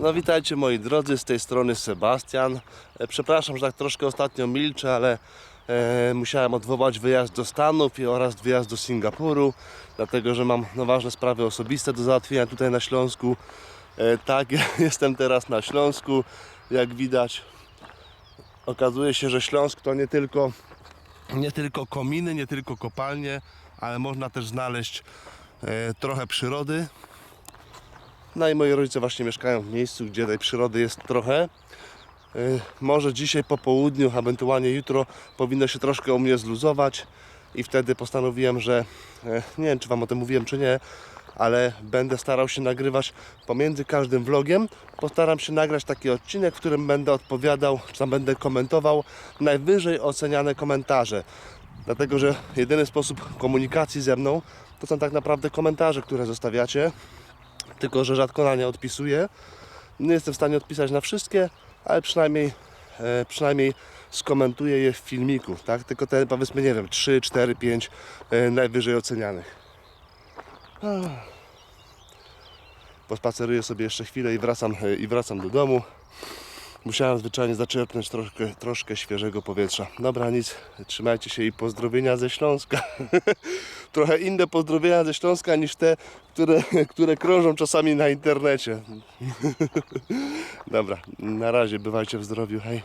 No witajcie moi drodzy, z tej strony Sebastian. E, Przepraszam, że tak troszkę ostatnio milczę, ale e, musiałem odwołać wyjazd do Stanów oraz wyjazd do Singapuru, dlatego że mam no, ważne sprawy osobiste do załatwienia tutaj na Śląsku. E, tak, jestem teraz na Śląsku. Jak widać, okazuje się, że Śląsk to nie tylko, nie tylko kominy, nie tylko kopalnie, ale można też znaleźć e, trochę przyrody. No i moi rodzice właśnie mieszkają w miejscu, gdzie tej przyrody jest trochę. Y, Może dzisiaj po południu, ewentualnie jutro powinno się troszkę u mnie zluzować i wtedy postanowiłem, że e, nie wiem czy Wam o tym mówiłem czy nie, ale będę starał się nagrywać pomiędzy każdym vlogiem. Postaram się nagrać taki odcinek, w którym będę odpowiadał, czy tam będę komentował najwyżej oceniane komentarze. Dlatego, że jedyny sposób komunikacji ze mną to są tak naprawdę komentarze, które zostawiacie tylko że rzadko na nie odpisuję. Nie jestem w stanie odpisać na wszystkie, ale przynajmniej, e, przynajmniej skomentuję je w filmiku, tak? Tylko te powiedzmy, nie wiem, 3, 4, 5 e, najwyżej ocenianych. Pospaceruję sobie jeszcze chwilę i wracam, e, i wracam do domu. Musiałem zwyczajnie zaczerpnąć troszkę, troszkę świeżego powietrza. Dobra, nic, trzymajcie się i pozdrowienia ze Śląska. Trochę inne pozdrowienia ze Śląska niż te, które, które krążą czasami na internecie. Dobra, na razie, bywajcie w zdrowiu, hej.